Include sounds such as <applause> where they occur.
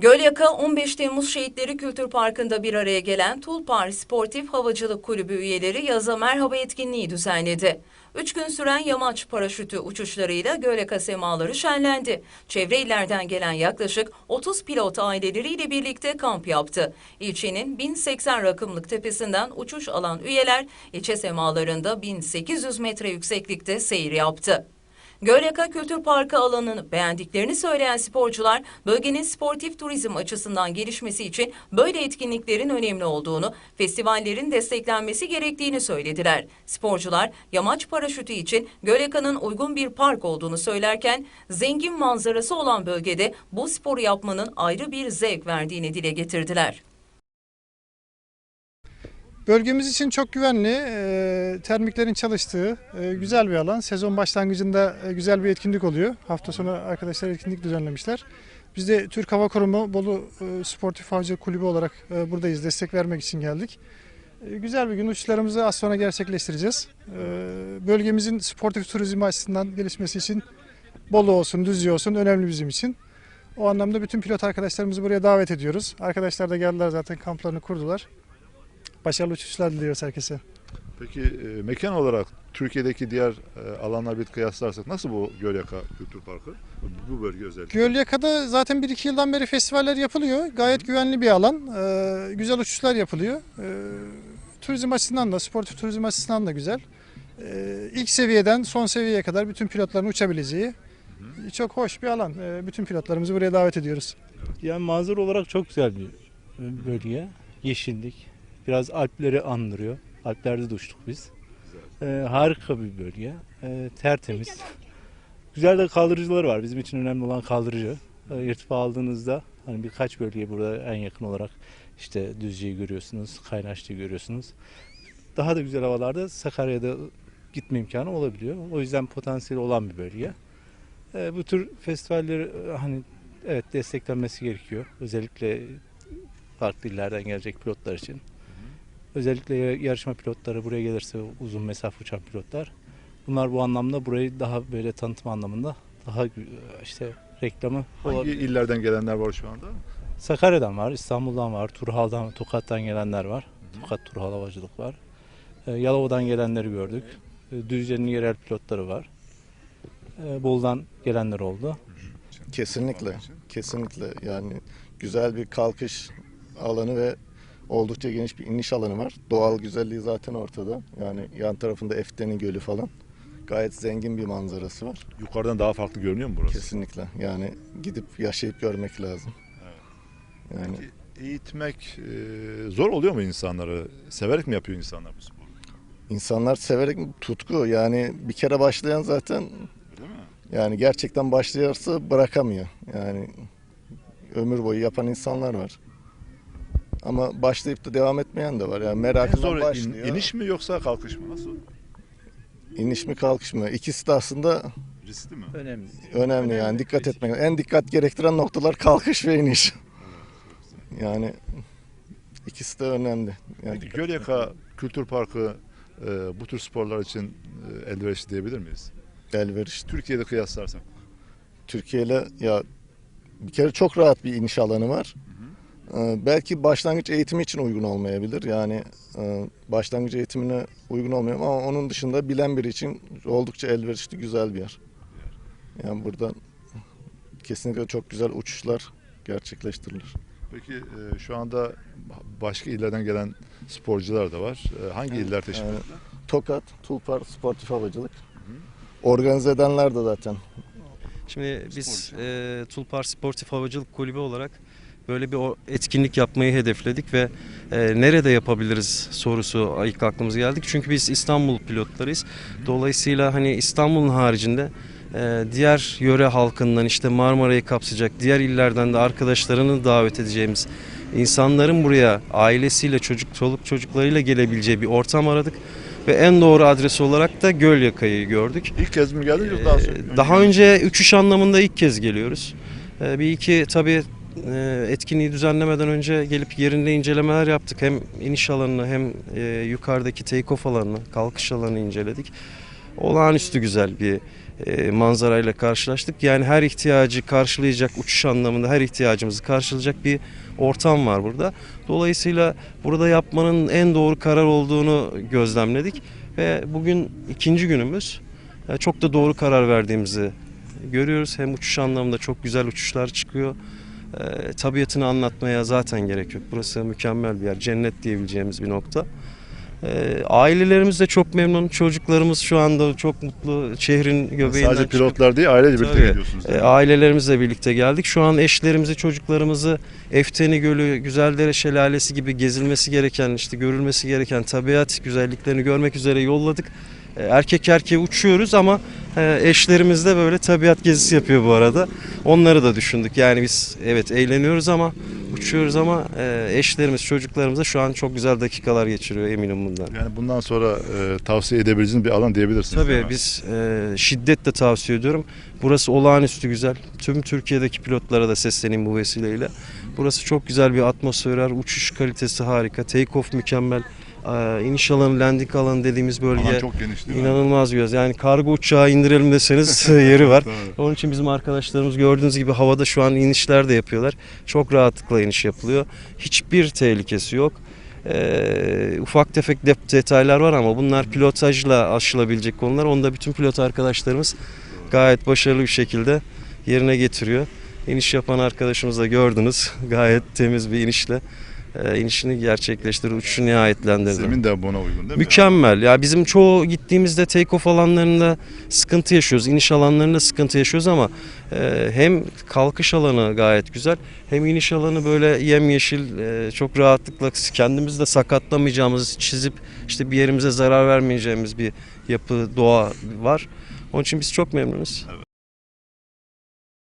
Gölyaka 15 Temmuz Şehitleri Kültür Parkı'nda bir araya gelen Tulpar Sportif Havacılık Kulübü üyeleri yaza merhaba etkinliği düzenledi. Üç gün süren yamaç paraşütü uçuşlarıyla Gölyaka semaları şenlendi. Çevre illerden gelen yaklaşık 30 pilot aileleriyle birlikte kamp yaptı. İlçenin 1080 rakımlık tepesinden uçuş alan üyeler ilçe semalarında 1800 metre yükseklikte seyir yaptı. Gölyaka Kültür Parkı alanını beğendiklerini söyleyen sporcular, bölgenin sportif turizm açısından gelişmesi için böyle etkinliklerin önemli olduğunu, festivallerin desteklenmesi gerektiğini söylediler. Sporcular, yamaç paraşütü için Gölyaka'nın uygun bir park olduğunu söylerken, zengin manzarası olan bölgede bu sporu yapmanın ayrı bir zevk verdiğini dile getirdiler. Bölgemiz için çok güvenli, e, termiklerin çalıştığı e, güzel bir alan. Sezon başlangıcında e, güzel bir etkinlik oluyor. Hafta sonu arkadaşlar etkinlik düzenlemişler. Biz de Türk Hava Kurumu Bolu Sportif Havcı Kulübü olarak buradayız. Destek vermek için geldik. Güzel bir gün uçuşlarımızı az sonra gerçekleştireceğiz. Bölgemizin sportif turizmi açısından gelişmesi için Bolu olsun, Düzce olsun önemli bizim için. O anlamda bütün pilot arkadaşlarımızı buraya davet ediyoruz. Arkadaşlar da geldiler zaten kamplarını kurdular. Başarılı uçuşlar diliyoruz herkese. Peki e, mekan olarak Türkiye'deki diğer e, alanlar bir kıyaslarsak nasıl bu Gölyaka Kültür Parkı? Bu bölge özellikle. Gölyaka'da zaten 1-2 yıldan beri festivaller yapılıyor. Gayet güvenli bir alan. Ee, güzel uçuşlar yapılıyor. Ee, turizm açısından da, sportif turizm açısından da güzel. Ee, ilk seviyeden son seviyeye kadar bütün pilotların uçabileceği çok hoş bir alan. Ee, bütün pilotlarımızı buraya davet ediyoruz. Yani manzara olarak çok güzel bir bölge. Yeşillik. Biraz Alpleri andırıyor. Alplerde de uçtuk biz. Ee, harika bir bölge. Ee, tertemiz. Güzel de kaldırıcıları var. Bizim için önemli olan kaldırıcı. Ee, irtifa aldığınızda hani birkaç bölgeye burada en yakın olarak işte Düzce'yi görüyorsunuz, Kaynaşlı'yı görüyorsunuz. Daha da güzel havalarda Sakarya'da gitme imkanı olabiliyor. O yüzden potansiyeli olan bir bölge. Ee, bu tür festivalleri hani evet desteklenmesi gerekiyor. Özellikle farklı illerden gelecek pilotlar için. Özellikle ya- yarışma pilotları buraya gelirse uzun mesafe uçan pilotlar. Bunlar bu anlamda burayı daha böyle tanıtım anlamında daha işte reklamı Hangi olabilir. illerden gelenler var şu anda? Sakarya'dan var, İstanbul'dan var, Turhal'dan, Tokat'tan gelenler var. Tokat Turhal Havacılık var. Ee, Yalova'dan gelenleri gördük. Ee, Düzce'nin yerel pilotları var. Ee, Bolu'dan gelenler oldu. Kesinlikle, kesinlikle yani güzel bir kalkış alanı ve oldukça geniş bir iniş alanı var. Doğal güzelliği zaten ortada. Yani yan tarafında Efte'nin gölü falan. Gayet zengin bir manzarası var. Yukarıdan daha farklı görünüyor mu burası? Kesinlikle. Yani gidip yaşayıp görmek lazım. Yani Peki, eğitmek e, zor oluyor mu insanları? Severek mi yapıyor insanlar bu sporu? insanlar severek tutku yani bir kere başlayan zaten Değil mi? yani gerçekten başlayarsa bırakamıyor. Yani ömür boyu yapan insanlar var. Ama başlayıp da devam etmeyen de var. Yani merakından zor in- başlıyor. iniş mi yoksa kalkış mı? Nasıl? İniş mi kalkış mı? İkisi de aslında Riskli mi? Önemli. önemli yani dikkat etmek. En dikkat gerektiren noktalar kalkış ve iniş. Yani ikisi de önemli. Yani Peki Gölyaka Kültür Parkı e, bu tür sporlar için e, elverişli diyebilir miyiz? elverişli. Türkiye'de kıyaslarsak. Türkiye ile ya bir kere çok rahat bir iniş alanı var. Ee, belki başlangıç eğitimi için uygun olmayabilir. Yani e, başlangıç eğitimine uygun olmuyor ama onun dışında bilen biri için oldukça elverişli güzel bir yer. Yani burada kesinlikle çok güzel uçuşlar gerçekleştirilir. Peki e, şu anda başka illerden gelen sporcular da var. E, hangi iller teşvik Yani- ettiler? Tokat, Tulpar, Sportif Havacılık. Organize edenler de zaten Şimdi biz e, Tulpar Sportif Havacılık Kulübü olarak böyle bir etkinlik yapmayı hedefledik ve e, nerede yapabiliriz sorusu ilk aklımıza geldik. Çünkü biz İstanbul pilotlarıyız. Dolayısıyla hani İstanbul'un haricinde e, diğer yöre halkından işte Marmara'yı kapsayacak diğer illerden de arkadaşlarını davet edeceğimiz insanların buraya ailesiyle çocuk çoluk çocuklarıyla gelebileceği bir ortam aradık. Ve en doğru adres olarak da Gölyaka'yı gördük. İlk kez mi geldiniz daha, Ee, sonra- Daha önce uçuş anlamında ilk kez geliyoruz. Ee, Bir iki tabii e, etkinliği düzenlemeden önce gelip yerinde incelemeler yaptık. Hem iniş alanını hem e, yukarıdaki take-off alanını, kalkış alanını inceledik. Olağanüstü güzel bir e, manzarayla karşılaştık. Yani her ihtiyacı karşılayacak, uçuş anlamında her ihtiyacımızı karşılayacak bir ortam var burada. Dolayısıyla burada yapmanın en doğru karar olduğunu gözlemledik ve bugün ikinci günümüz. E, Çok da doğru karar verdiğimizi görüyoruz. Hem uçuş anlamında çok güzel uçuşlar çıkıyor. E, tabiatını anlatmaya zaten gerek yok. Burası mükemmel bir yer. Cennet diyebileceğimiz bir nokta. E, ailelerimiz de çok memnun. Çocuklarımız şu anda çok mutlu. Şehrin göbeğinden Sadece çıkıp- pilotlar değil ailece birlikte Tabii. gidiyorsunuz. e, mi? ailelerimizle birlikte geldik. Şu an eşlerimizi, çocuklarımızı Efteni Gölü, Güzeldere Şelalesi gibi gezilmesi gereken, işte görülmesi gereken tabiat güzelliklerini görmek üzere yolladık. E, Erkek erkeğe uçuyoruz ama e, eşlerimiz de böyle tabiat gezisi yapıyor bu arada. Onları da düşündük. Yani biz evet eğleniyoruz ama uçuyoruz ama e, eşlerimiz, çocuklarımız da şu an çok güzel dakikalar geçiriyor eminim bundan. Yani bundan sonra e, tavsiye edebileceğiniz bir alan diyebilirsiniz. Tabii biz e, şiddetle tavsiye ediyorum. Burası olağanüstü güzel. Tüm Türkiye'deki pilotlara da sesleneyim bu vesileyle. Burası çok güzel bir atmosfer. Uçuş kalitesi harika. Take off mükemmel. E, iniş alanı, landing alanı dediğimiz bölge Alan çok geniş değil mi? inanılmaz güzel. Yani kargo uçağı indirelim deseniz <laughs> <laughs> yeri var. Onun için bizim arkadaşlarımız gördüğünüz gibi havada şu an inişler de yapıyorlar. Çok rahatlıkla iniş yapılıyor. Hiçbir tehlikesi yok. Ee, ufak tefek dep- detaylar var ama bunlar pilotajla aşılabilecek konular. Onu da bütün pilot arkadaşlarımız gayet başarılı bir şekilde yerine getiriyor. İniş yapan arkadaşımız da gördünüz. <laughs> Gayet temiz bir inişle e, inişini gerçekleştirdi. Uçuşu nihayetlendirdi. Zemin de buna uygun değil mi? Mükemmel. Ya bizim çoğu gittiğimizde take off alanlarında sıkıntı yaşıyoruz. iniş alanlarında sıkıntı yaşıyoruz ama e, hem kalkış alanı gayet güzel hem iniş alanı böyle yemyeşil e, çok rahatlıkla kendimizi de sakatlamayacağımız çizip işte bir yerimize zarar vermeyeceğimiz bir yapı doğa var. Onun için biz çok memnunuz.